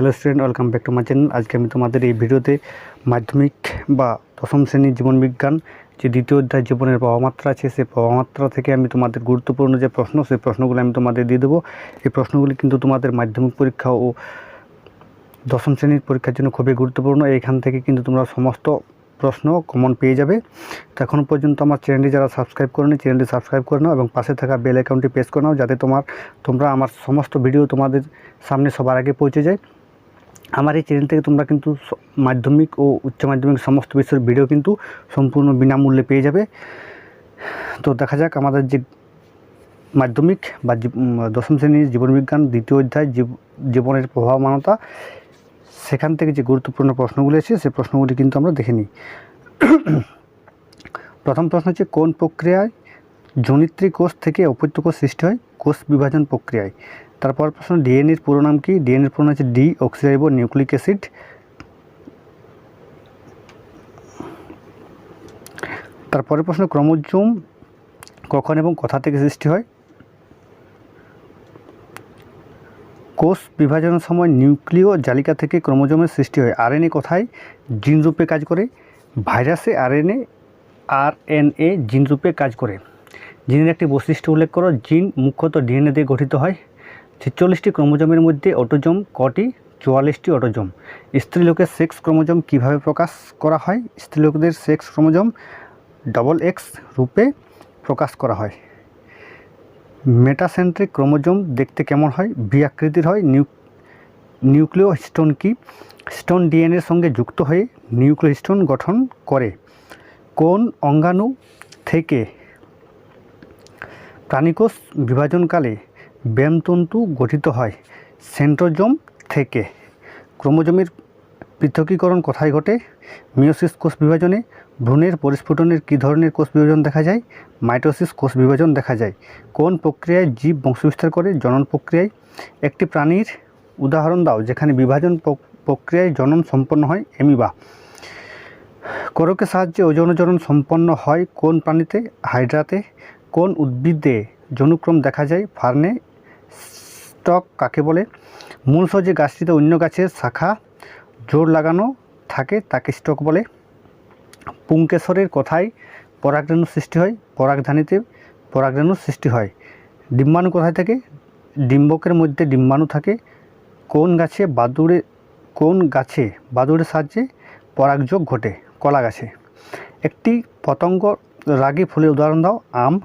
Hello student, welcome back to my channel. আজকে আমি তোমাদের এই ভিডিওতে মাধ্যমিক বা দশম শ্রেণির জীবনবিজ্ঞান যে দ্বিতীয় অধ্যায় জীবনের প্রভাবমাত্রা আছে, সেই প্রভাবমাত্রা থেকে আমি তোমাদের গুরুত্বপূর্ণ যে প্রশ্ন, সেই প্রশ্নগুলো আমি তোমাদের দিয়ে দেবো। এই প্রশ্নগুলি কিন্তু তোমাদের মাধ্যমিক পরীক্ষা ও দশম শ্রেণির পরীক্ষার জন্য খুবই গুরুত্বপূর্ণ। এইখান থেকে কিন্তু তোমরা সমস্ত প্রশ্ন কমন পেয়ে যাবে। তো এখনও পর্যন্ত আমার চ্যানেলটি যারা সাবস্ক্রাইব করেনি, চ্যানেলটি সাবস্ক্রাইব করে নাও এবং পাশে থাকা বেল অ্যাকাউন্টটি প্রেস করে নাও, যাতে তোমার, তোমরা আমার সমস্ত ভিডিও তোমাদের সামনে সবার আগে পৌঁছে যায়। আমার এই চ্যানেল থেকে তোমরা কিন্তু মাধ্যমিক ও উচ্চ মাধ্যমিক সমস্ত বিষয়ের ভিডিও কিন্তু সম্পূর্ণ বিনামূল্যে পেয়ে যাবে। তো দেখা যাক আমাদের যে মাধ্যমিক বা দশম শ্রেণির জীবনবিজ্ঞান দ্বিতীয় অধ্যায় জীব- জীবনের প্রভাবমানতা সেখান থেকে যে গুরুত্বপূর্ণ প্রশ্নগুলি আছে সেই প্রশ্নগুলি কিন্তু আমরা দেখে নিই। প্রথম প্রশ্ন হচ্ছে, কোন প্রক্রিয়ায় জনিত্রী কোষ থেকে অপত্য কোষ সৃষ্টি হয়? কোষ বিভাজন প্রক্রিয়ায়। তারপর প্রশ্ন, ডিএনএর পুরো নাম কি? ডিএনএর পুরো নাম হচ্ছে ডি অক্সিরাইবো নিউক্লিক অ্যাসিড। তারপরে প্রশ্ন, ক্রোমোজোম কখন এবং কোথা থেকে সৃষ্টি হয়? কোষ বিভাজনের সময় নিউক্লিয় জালিকা থেকে ক্রোমোজোমের সৃষ্টি হয়। আরএনএ কোথায়? জিনরূপে কাজ করে। ভাইরাসে আরএনএ আরএনএ জিন রূপে কাজ করে। জিনের একটি বৈশিষ্ট্য উল্লেখ করো, জিন মুখ্যত ডিএনএ দিয়ে গঠিত হয়। ছেচল্লিশটি ক্রোমোজোমের মধ্যে অটোজোম, কটি? চুয়াল্লিশটি অটোজোম। স্ত্রীলোকের সেক্স ক্রোমোজোম কীভাবে প্রকাশ করা হয়? স্ত্রীলোকদের সেক্স ক্রোমোজোম ডবল এক্স রূপে প্রকাশ করা হয়। মেটাসেন্ট্রিক ক্রোমোজোম দেখতে কেমন হয়? বি আকৃতির হয়। নিউ নিউক্লিয় স্টোন কি? স্টোন ডিএনএর সঙ্গে যুক্ত হয়ে নিউক্লিয় স্টোন গঠন করে। কোন অঙ্গাণু থেকে প্রাণীকোষ বিভাজনকালে ব্যামতন্তু গঠিত হয় সেন্ট্রোজোম থেকে। ক্রোমোজোমের পৃথকীকরণ কোথায় ঘটে? মিওসিস কোষ বিভাজনে ভ্রূণের পরিস্ফুটনের কী ধরনের কোষ বিভাজন দেখা যায়? মাইটোসিস কোষ বিভাজন দেখা যায়। কোন প্রক্রিয়ায় জীব বংশবিস্তার করে জনন প্রক্রিয়ায়? একটি প্রাণীর উদাহরণ দাও, যেখানে বিভাজন প্রক্রিয়ায় জনন সম্পন্ন হয় এমিবা করকের সাহায্যে ওজন ওজনজনন সম্পন্ন হয় কোন প্রাণীতে? হাইড্রাতে। কোন উদ্ভিদে জনুক্রম দেখা যায়? ফার্নে স্টক কাকে বলে? মূলসহ যে গাছটিতে অন্য গাছের শাখা জোর লাগানো থাকে, তাকে স্টক বলে। পুঙ্কেশ্বরের কথায় পরাগরেণু সৃষ্টি হয়? পরাগধানীতে পরাগরেণু সৃষ্টি হয়। ডিম্বাণু কোথায় থাকে? ডিম্বকের মধ্যে ডিম্বাণু থাকে। কোন গাছে বাদুড়ে, কোন গাছে বাদুড়ের সাহায্যে পরাগযোগ ঘটে? কলা গাছে। একটি পতঙ্গ রাগী ফুলের উদাহরণ দাও, আম।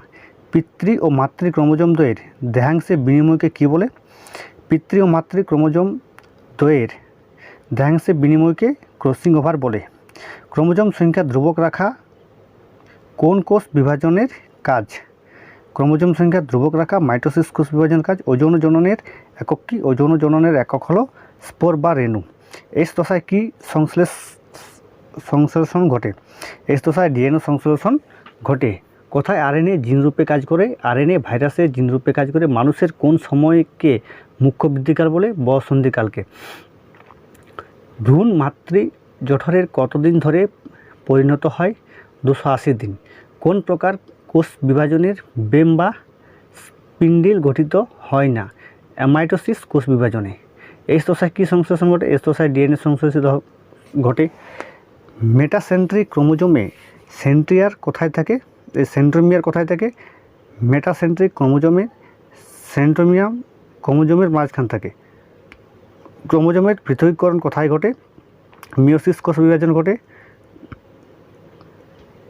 পিতৃ ও মাতৃ ক্রোমোজোম দ্বয়ের দেহাংশে বিনিময়কে কী বলে? পিতৃ ও মাতৃ ক্রোমোজোম দ্বয়ের দেহাংশে বিনিময়কে ক্রসিং ওভার বলে। ক্রোমোজোম সংখ্যা ধ্রুবক রাখা কোন কোষ বিভাজনের কাজ? ক্রোমোজোম সংখ্যা ধ্রুবক রাখা মাইটোসিস কোষ বিভাজন কাজ। ওজন জননের একক কি? ওজন জননের একক হলো স্পোর বা রেণু। এই দশায় কি সংশ্লেষ সংশ্লেষণ ঘটে? এই দশায় ডিএনএ সংশ্লেষণ ঘটে। কোথায় আরএনএ জিনরূপে কাজ করে, আরএনএ ভাইরাসের জিনরূপে কাজ করে, মানুষের কোন সময়কে মুখ্য বৃদ্ধিকাল বলে বসন্ধিকালকে ভ্রূণ মাতৃ জঠরের কতদিন ধরে পরিণত হয়? দুশো আশি দিন। কোন প্রকার কোষ বিভাজনের বেম বা স্পিন্ডিল গঠিত হয় না? অ্যামাইটোসিস কোষ বিভাজনে। এই দশায় কী সংশ্লেষণ ঘটে? এই দশায় ডিএনএ সংশ্লেষিত ঘটে। মেটাসেন্ট্রিক ক্রোমোজোমে সেন্ট্রিয়ার কোথায় থাকে? এই সেন্ট্রোমিয়ার কোথায় থাকে? মেটাসেন্ট্রিক ক্রোমোজোমে সেন্ট্রোমিয়াম ক্রোমোজোমের মাঝখান থাকে। ক্রোমোজোমের পৃথকীকরণ কোথায় ঘটে? মিওসিস কোষ বিভাজন ঘটে।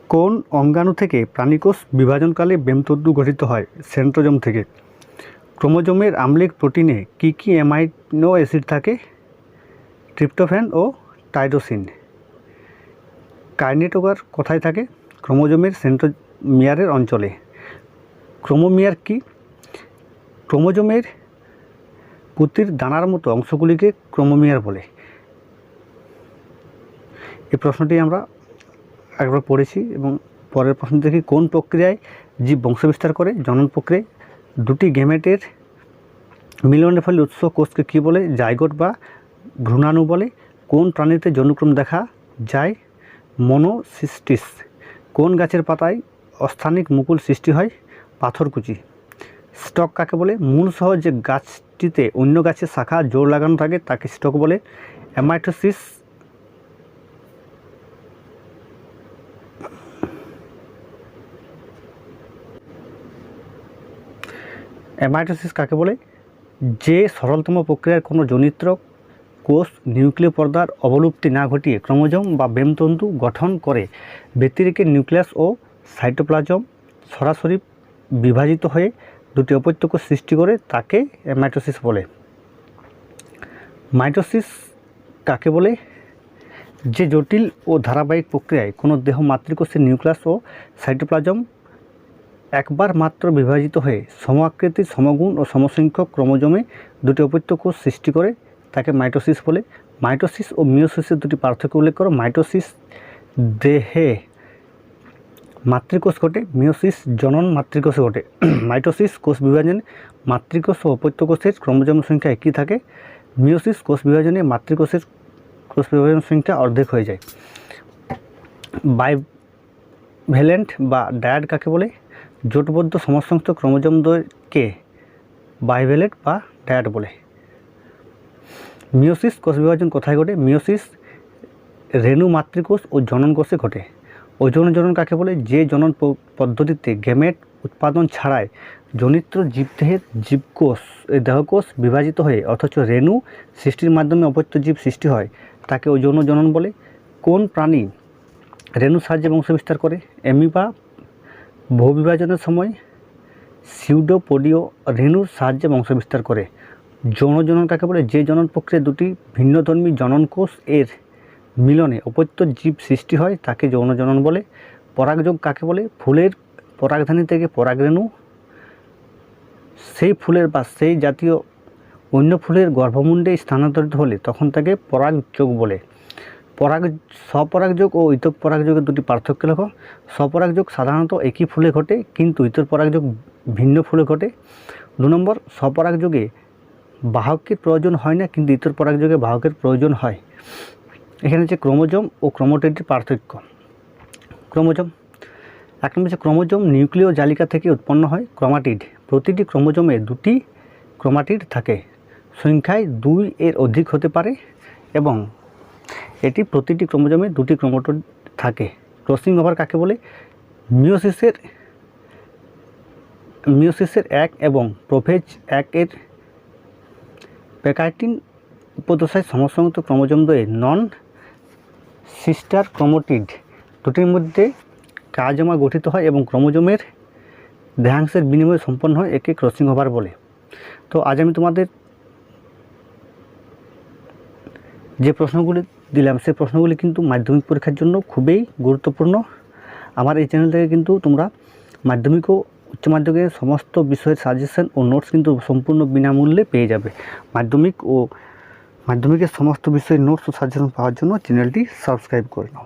কোন অঙ্গাণু থেকে প্রাণীকোষ বিভাজনকালে বেমতন্তু গঠিত হয়? সেন্ট্রোজোম থেকে। ক্রোমোজোমের আম্লিক প্রোটিনে কী কী অ্যামাইনো অ্যাসিড থাকে? ট্রিপ্টোফ্যান ও টাইডোসিন কাইনেটোগার কোথায় থাকে? ক্রোমোজোমের সেন্ট্রোমিয়ারের অঞ্চলে। ক্রোমোমিয়ার কি? ক্রোমোজোমের পুতির দানার মতো অংশগুলিকে ক্রোমোমিয়ার বলে। এই প্রশ্নটি আমরা একবার পড়েছি এবং পরের প্রশ্ন দেখি, কোন প্রক্রিয়ায় জীব বংশবিস্তার করে? জনন প্রক্রিয়ায় দুটি গেমেটের মিলনের ফলে উৎস কোষকে কী বলে? জাইগোট বা ভ্রূণাণু বলে। কোন প্রাণীতে জনুক্রম দেখা যায়? মনোসিস্টিস। কোন গাছের পাতায় অস্থানিক মুকুল সৃষ্টি হয় পাথরকুচি। স্টক কাকে বলে? মূলসহ যে গাছটিতে অন্য গাছের শাখা জোর লাগানো থাকে তাকে স্টক বলে। অ্যামাইটোসিস অ্যামাইটোসিস কাকে বলে? যে সরলতম প্রক্রিয়ার কোনো জনিত্র, কোষ, নিউক্লিয় পর্দার অবলুপ্তি না ঘটিয়ে ক্রোমোজোম বা বেমতন্তু গঠন করে ব্যতিরেকে নিউক্লিয়াস ও সাইটোপ্লাজম সরাসরি বিভাজিত হয়ে দুটি অপত্য কোষ সৃষ্টি করে তাকে মাইটোসিস বলে। মাইটোসিস কাকে বলে? যে জটিল ও ধারাবাহিক প্রক্রিয়ায় কোনো দেহ মাতৃকোষের নিউক্লিয়াস ও সাইটোপ্লাজম একবার মাত্র বিভাজিত হয়ে সমাকৃতির সমগুণ ও সমসংখ্যক ক্রমজমে দুটি অপত্যকোষ সৃষ্টি করে তাকে মাইটোসিস বলে। মাইটোসিস ও মিওসিসের দুটি পার্থক্য উল্লেখ করো। মাইটোসিস দেহে মাতৃকোষ ঘটে মিওসিস জনন মাতৃকোষে ঘটে। মাইটোসিস কোষ বিভাজনে মাতৃকোষ ও অপত্য কোষের ক্রোমোজোম সংখ্যা একই থাকে। মিওসিস কোষ বিভাজনে মাতৃকোষের কোষ বিভাজন সংখ্যা অর্ধেক হয়ে যায়। বাইভ্যালেন্ট বা ডায়াড কাকে বলে? জোটবদ্ধ সমসংস্থ ক্রোমোজোমকে বাইভ্যালেন্ট বা ডায়াড বলে? মিওসিস কোষ বিভাজন কোথায় ঘটে? মিওসিস রেণু মাতৃকোষ ও জনন কোষে ঘটে। ওজন জনন কাকে বলে? যে জনন পদ্ধতিতে গেমেট উৎপাদন ছাড়াই জনিত্র জীবদেহের জীবকোষ দেহকোষ বিভাজিত হয়ে অথচ রেণু সৃষ্টির মাধ্যমে অপত্য জীব সৃষ্টি হয়, তাকে ওজন জনন বলে। কোন প্রাণী রেণু সাহায্যে বংশবিস্তার করে? এমিবা বহু বিভাজনের সময় সিউডোপোডিও রেণুর সাহায্যে বংশবিস্তার করে। যৌন জনন কাকে বলে? যে জনন প্রক্রিয়া দুটি ভিন্নধর্মী জননকোষ এর মিলনে অপত্য জীব সৃষ্টি হয়, তাকে যৌন জনন বলে। পরাগযোগ কাকে বলে? ফুলের পরাগধানী থেকে পরাগরেণু সেই ফুলের বা সেই জাতীয় অন্য ফুলের গর্ভমুণ্ডে স্থানান্তরিত হলে তখন তাকে পরাগযোগ বলে। পরাগ স্বপরাগযোগ ও ইতক পরাগযোগের দুটি পার্থক্য লেখো। স্বপরাগযোগ সাধারণত একই ফুলে ঘটে, কিন্তু ইতর পরাগযোগ ভিন্ন ফুলে ঘটে। দু নম্বর স্বপরাগযোগে বাহকের প্রয়োজন হয় না, কিন্তু ইতর পরাগযোগে বাহকের প্রয়োজন হয়। এখানে হচ্ছে ক্রোমোজোম ও ক্রোমোটেডের পার্থক্য। ক্রোমোজোম, এক নম্বর হচ্ছে ক্রোমোজোম নিউক্লিয় জালিকা থেকে উৎপন্ন হয় ক্রোমাটিড। প্রতিটি ক্রোমোজোমে দুটি ক্রোমাটিড থাকে। সংখ্যায় দুই এর অধিক হতে পারে এবং এটি প্রতিটি ক্রোমোজোমে দুটি ক্রোমোটোড থাকে। ক্রসিং ওভার কাকে বলে? মিওসিসের মিওসিসের এক এবং প্রোফেজ এক এর প্যাকাইটিন উপদশায় সমসংযুক্ত ক্রোমোজোম দ্বয়ে নন সিস্টার ক্রোমোটিড দুটির মধ্যে কাজমা গঠিত হয় এবং ক্রোমোজোমের দেহাংশের বিনিময়ে সম্পন্ন হয় একে ক্রসিং ওভার বলে। তো আজ আমি তোমাদের যে প্রশ্নগুলি দিলাম সেই প্রশ্নগুলি কিন্তু মাধ্যমিক পরীক্ষার জন্য খুবই গুরুত্বপূর্ণ। আমার এই চ্যানেল থেকে কিন্তু তোমরা মাধ্যমিক ও উচ্চ মাধ্যমিকের সমস্ত বিষয়ের সাজেশন ও নোটস কিন্তু সম্পূর্ণ বিনামূল্যে পেয়ে যাবে। মাধ্যমিক ও মাধ্যমিকের সমস্ত বিষয়ে নোটস ও সাজেশন পাওয়ার জন্য চ্যানেলটি সাবস্ক্রাইব করে নাও।